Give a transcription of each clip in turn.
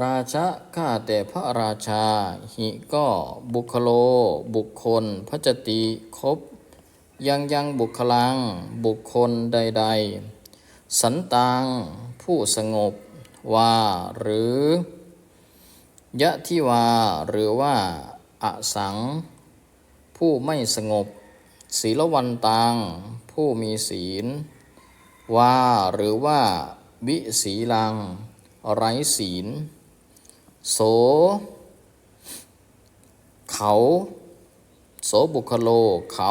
ราชะข้าแต่พระราชา หิก็บุคโล บุคคลพระจติครบยังยังบุคลัง บุคคลใด ๆ สันตังผู้สงบว่าหรือยะทิวาหรือว่าอสัง ผู้ไม่สงบ ศีลวันตัง ผู้มีศีล ว่าหรือว่าวิสีลัง ไร้ศีล โส เขา โสบุคโล เขา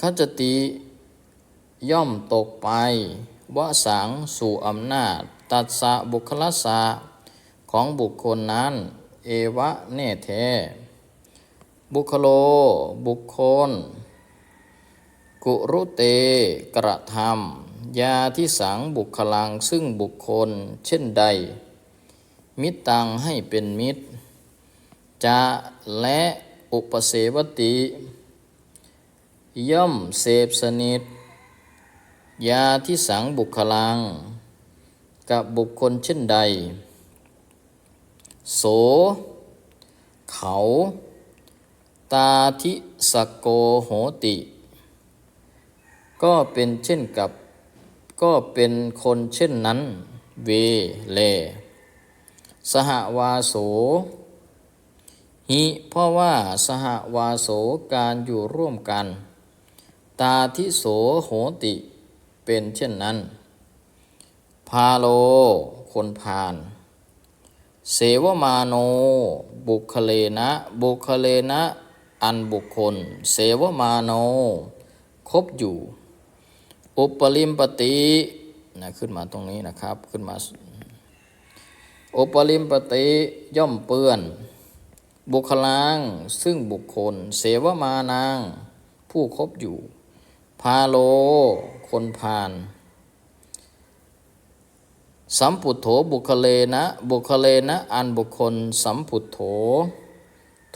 ขจติย่อมตกไป วสังสู่อำนาจ ตัดสะบุคลสะของบุคคลนั้น เอวะแน่แท้บุคโล บุคคล กุรุเตกระทำยาที่สังบุคลังซึ่งบุคคลเช่นใด มิตตังให้เป็นมิตร จะและอุปเสวติ ย่อมเสพสนิท ยาที่สังบุคลัง กับบุคคลเช่นใด โส เขา ตาทิสกโกโหติ ก็เป็นเช่นกับ ก็เป็นคนเช่นนั้น เวเล สหวาโสหิเพราะว่าสหวาโสการอยู่ร่วมกัน ตาทิโสโหติเป็นเช่นนั้น พาโล คนพาลเสวมาโน บุคเลนะ บุคเลนะ อันบุคคล เสวมาโน คบอยู่ อุปลิมปตินะขึ้นมาตรงนี้นะครับ ขึ้นมา อุปลิมปติย่อมเปื้อน บุคลางซึ่งบุคคล เสวมานาง ผู้คบอยู่ พาโล คนพาลสัมพุโธบุคเลนะ บุคเลนะ อันบุคคล สัมพุโธ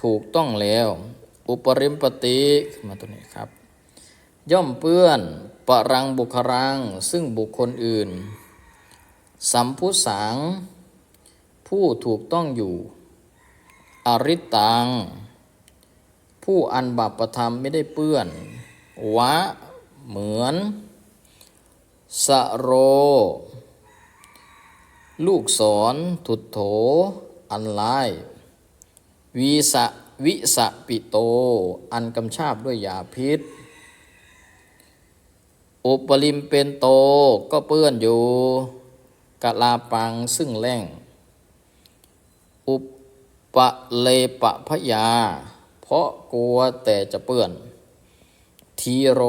ถูกต้องแล้ว อุปริมปติขึ้นมาตัวนี้ครับ ย่อมเปื้อนปรังบุครัง ซึ่งบุคคลอื่น สัมพุสัง ผู้ถูกต้องอยู่ อริตัง ผู้อันบาปประธรรมไม่ได้เปื้อน วะ เหมือน สโร ลูกศรทุตโถ อันลาย วีสะวิสะปิโต อันกำชาบด้วยยาพิษอุปลิมเป็นโตก็เปื้อนอยู่กะลาปังซึ่งแรง ปะเลปะพยา เพราะกลัวแต่จะเปื้อน ทีโร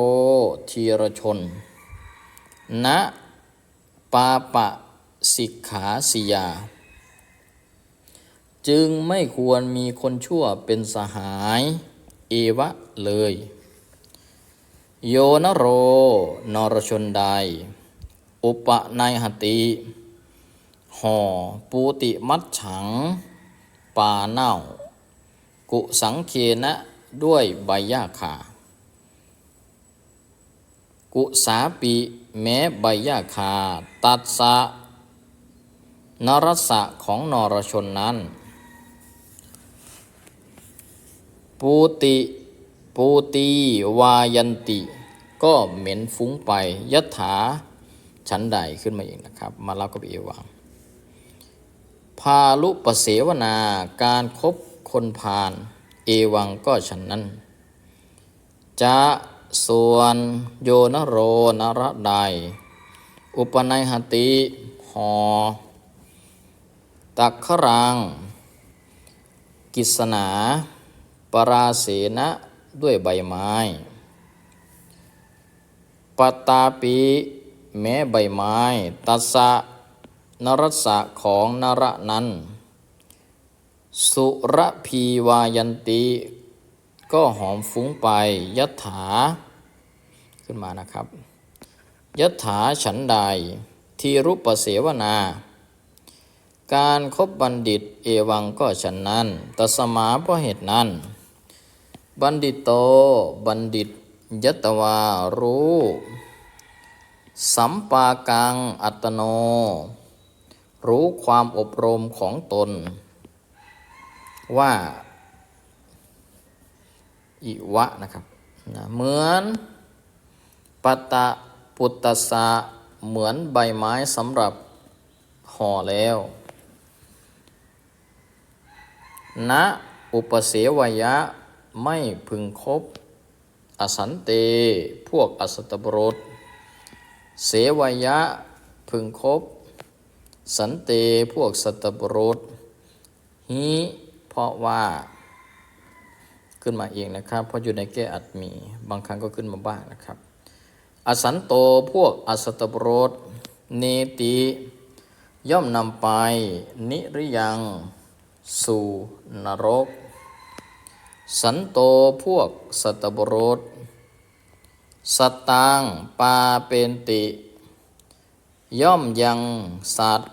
ทีรชนณปาปะสิกขาสิยา จึงไม่ควรมีคนชั่วเป็นสหาย เอวะเลย โยนโร นรชนใด อุปนายหติ ห่อปูติมัดฉัง ป่าเน่า กุสังเคนะด้วยใบหญ้าคากุสาปิแม้ใบหญ้าคา ตัดสะนรสะของนรชนนั้น ปูติปูตีวายันติ ก็เหม็นฟุ้งไปยถาฉันใดขึ้นมาอีกนะครับ มาเล่ากับเอวัง พาลุปเสวนาการครบคนพาลเอวังก็ฉันนั้น จะส่วนโยนโรนระใดอุปนัยหติหอ ตักขรัง กิษณาปราเสนะด้วยใบไม้ ปตาปีแม้ใบไม้ ตัสสะ นรสะของนรนั้น สุรพีวายันติ ก็หอมฟุ้งไปยัตถา ขึ้นมานะครับยัตถาฉันใด ทีรุปเสวนา การครบบัณฑิตเอวังก็ฉันนั้นตสมาเพราะเหตุนั้น บัณฑิตโตบัณฑิตยัตวารู้ สัมปากังอัตโน รู้ความอบรมของตน ว่าอิวะนะครับนะเหมือนปตะปุตตสสะเหมือนใบไม้สำหรับห่อแล้วณอุปเสวยะไม่พึงคบ อสันเต พวกอสัตตบรสเสวยะพึงคบ สันเตพวกสัตบรสฮีเพราะว่าขึ้นมาเองนะครับ เพราะอยู่ในแก้อัดมี บางครั้งก็ขึ้นมาบ้างนะครับ อสันโตพวกอสัตบรสเนติย่อมนำไป นิริยัง สู่นรก สันโตพวกสัตบรสสตางปาเป็นติ ย่อมยังสัตว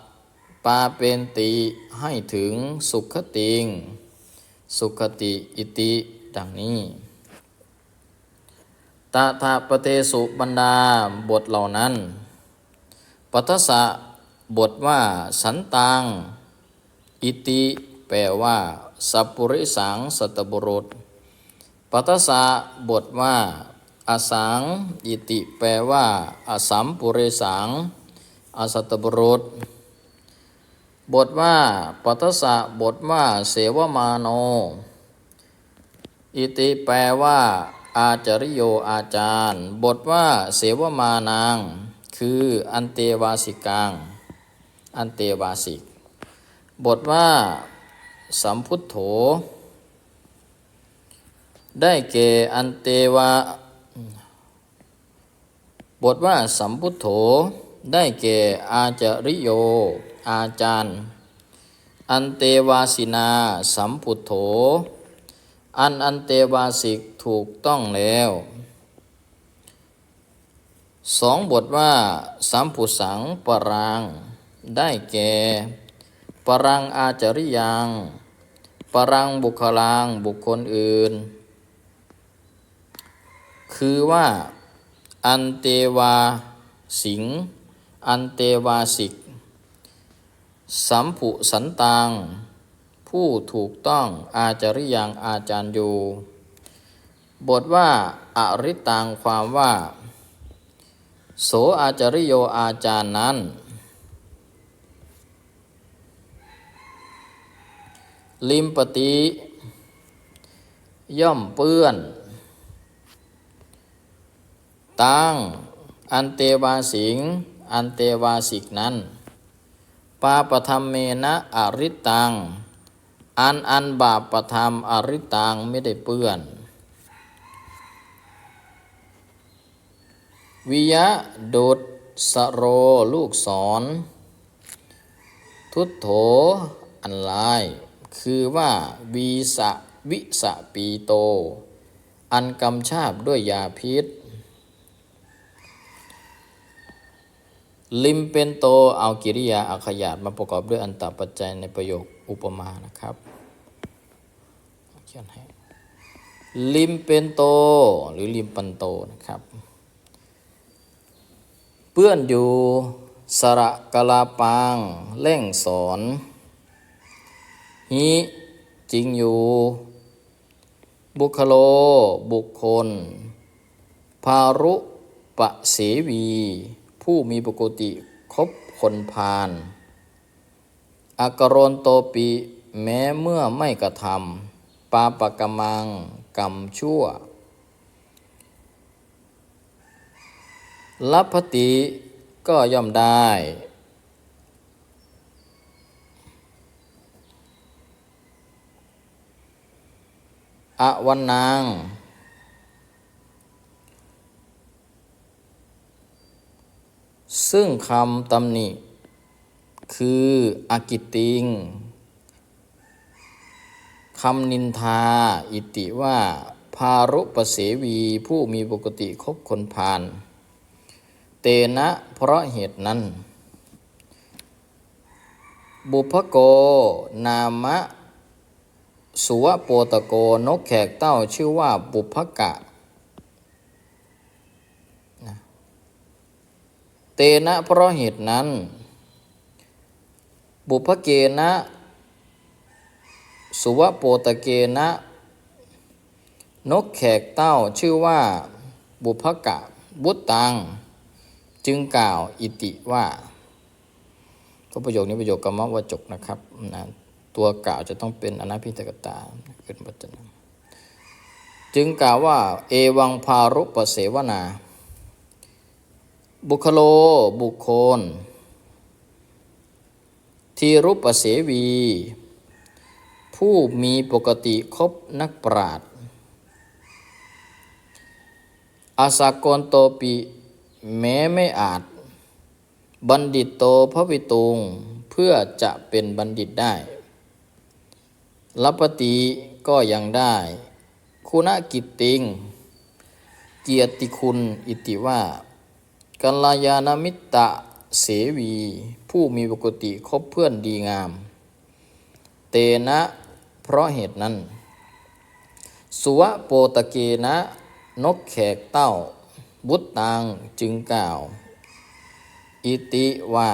ปาเป็นติให้ถึงสุขติง สุขติอิติดังนี้ตาถาปเตสุบรรดาบทเหล่านั้น ปัทสะบทว่าสันตัง อิติแปลว่าสัพปุริสังสัตบุรุษ ปัทสะบทว่าอสัง อิติแปลว่าอสัมปุริสังอสัตบุรุษ บทว่าปัทสะบทว่า เสวมาโน อิติแปลว่า อาจาริโยอาจารย์ บทว่า เสวมานาง คืออันเตวาสิกัง อันเตวาสิก บทว่า สัมพุทโธ ได้แก่อันเตวา บทว่าสัมพุทโธ ได้แก่อาจาริโย อาจารย์ อันเตวาสินา สัมพุทโธอันอันเตวาสิกถูกต้องแล้วสองบทว่า สัมผุสังปรัง ได้แก่ ปรังอาจาริยัง ปรังบุคลังบุคคลอื่น คือว่า อันเตวาสิง อันเตวาสิก สัมผุสันตัง ผู้ถูกต้องอาจาริยังอาจารย์อยู่ บทว่าอริตังความว่า โสอาจาริโยอาจารย์นั้น ลิมปติย่อมเปื้อน ตังอันเตวาสิง อันเตวาสิกนั้น ปาปธรรมเมนะอริตัง อันอันบาปประธรรมอริตังไม่ได้เปื้อน วิยะดุดสโรลูกศร ทุตโถอันลาย คือว่าวีสะวิสะปีโต อันกำชาบด้วยยาพิษ ลิมเป็นโตเอากิริยาอาขยาตมาประกอบด้วยอันตปัจจัยในประโยคอุปมานะครับเขียนให้ลิมเป็นโตหรือลิมปันโตนะครับเปื้อนอยู่สระกลาปางเล่งสอนฮิจริงอยู่ บุคโล บุคคล ภารุปะเสวี ผู้มีปกติคบคนพาลอากรณโตปิแม้เมื่อไม่กระทำปาปกมังกรรมชั่วลัพพติก็ย่อมได้ อวันนาง ซึ่งคำตำหนิ คืออากิติงคำนินทา อิติว่าพารุปเสวีผู้มีปกติคบคนพาลเตนะเพราะเหตุนั้น บุพโก นามะ สุวโปตโกนกแขกเต้าชื่อว่าบุพกะ เตนะเพราะเหตุนั้น บุพเกนะ สุวโปตเกนะ นกแขกเต้าชื่อว่าบุพกะบุตตัง จึงกล่าวอิติว่าก็ประโยคนี้ประโยคกรรมวจกนะครับนะตัวกล่าวจะต้องเป็นอนาพิตกตาขึ้นปัจจนจึงกล่าวว่า เอวังพารุปเสวนา บุคโลบุคคล ทีรุปเสวี ผู้มีปกติคบนักปราดอาสากรโตปิแม้ไม่อาจ บัณฑิตโตพระวิตุง เพื่อจะเป็นบัณฑิตได้ลัปติก็ยังได้ คุณกิตติง เกียรติคุณอิติว่า กัลยาณมิตรเสวี ผู้มีปกติคบเพื่อนดีงาม เตนะ เพราะเหตุนั้น สุวะโปตเกนะ นกแขกเต้า บุตตังจึงกล่าว อิติว่า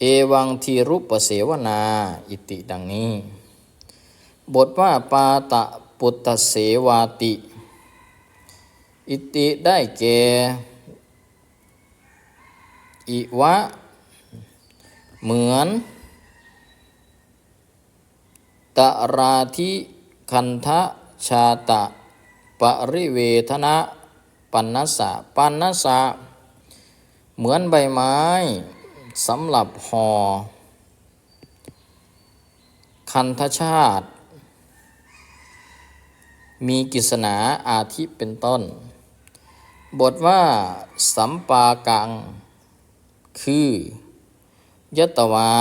เอวังทีรุปเสวนา อิติดังนี้ บทว่าปาตะปุตตเสวาติ อิติได้แก่ อิวะ เหมือน ตราธิคันทะชาตะ ปริเวทนะ ปันนสะปันนสะเหมือนใบไม้สำหรับห่อคันทชาติ มีกิษณาอาทิเป็นต้น บทว่าสัมปากัง คือ ยตวา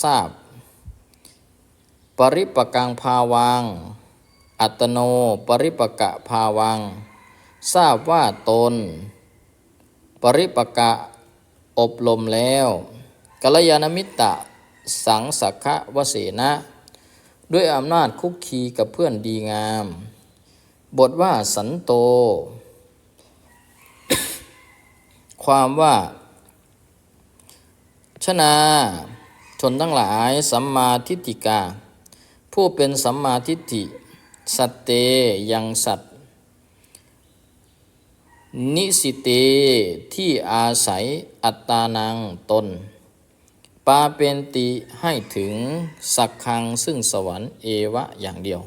ทราบ ปริปกังภาวัง อัตโน ปริปกะภาวัง ทราบว่าตน ปริปกะอบรมแล้วกัลยาณมิตรสังสักขะวเสนะ ด้วยอำนาจคุกคีกับเพื่อนดีงาม บทว่าสันโต ความว่า ชนาชนทั้งหลายสัมมาทิฏฐิกา ผู้เป็นสัมมาทิฏฐิ สัตเตยังสัตนิสิเตที่อาศัยอัตตานังตน ปาเป็นติให้ถึงสักคังซึ่งสวรรค์เอวะอย่างเดียว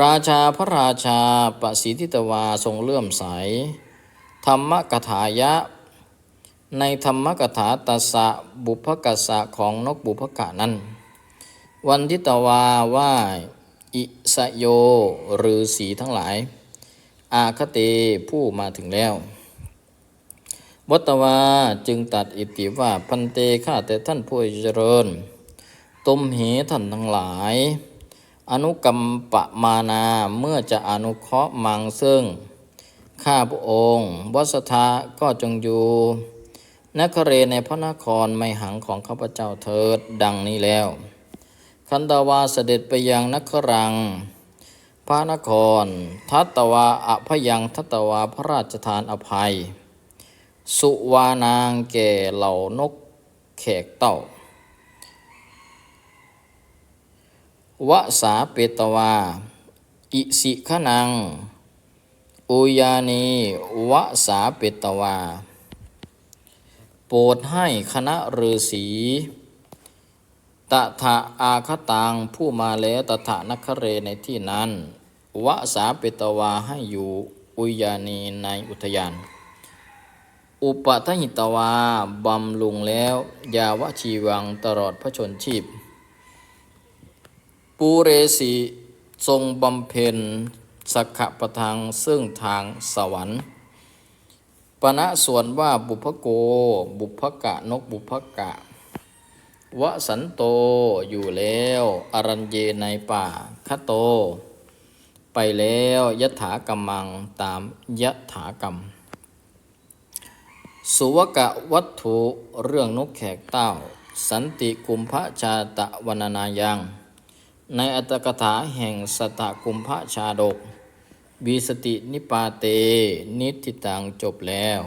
ราชาพระราชาปสิทธิตวาทรงเลื่อมใส ธรรมกถายะ ในธรรมกถาตัสะบุพกัสสะของนกบุพกะนั้น วันทิตวาว่าอิสโยหรือสีทั้งหลาย อาคเตผู้มาถึงแล้ววัตวาจึงตัดอิติว่าพันเตข้าแต่ท่านผู้เจริญตุมเหท่านทั้งหลาย อนุกรรมปะมานาเมื่อจะอนุเคราะห์มังซึ่ง ข้าพระองค์ วัสธาก็จงอยู่ นคเรในพระนครไม่หังของข้าพเจ้าเถิดดังนี้แล้ว คันตาวาเสด็จไปยังนครัง พระนคร ทัตตวาอภยังทัตตวาพระราชทานอภัย สุวานางแก่เหล่านกแขกเต่าวสาเปตวา อิสิขนัง อุยานีวสาเปตวา ปรดให้คณะฤาษีตถาอาคตังผู้มาแล้วตถานคเรในที่นั้น วะสาเปตวาให้อยู่อุยานีในอุทยาน อุปทหิตวาบำลุงแล้ว ยาวชีวังตลอดพระชนชีพ ปูเรสีทรงบำเพ็ญสักขะประทางซึ่งทางสวรรค์ ปณะส่วนว่าบุพโก บุพกะนกบุพกะ วสันโตอยู่แล้ว อรัญเยในป่าคโต ไปแล้วยถากรรมังตามยถากรรม สุวกะวัตถุเรื่องนกแขกเต้า สันติกุมภชาตะวนานายัง ในอัตถกถาแห่งสตะกุมภชาดก วีสตินิปาเต นิติตังจบแล้ว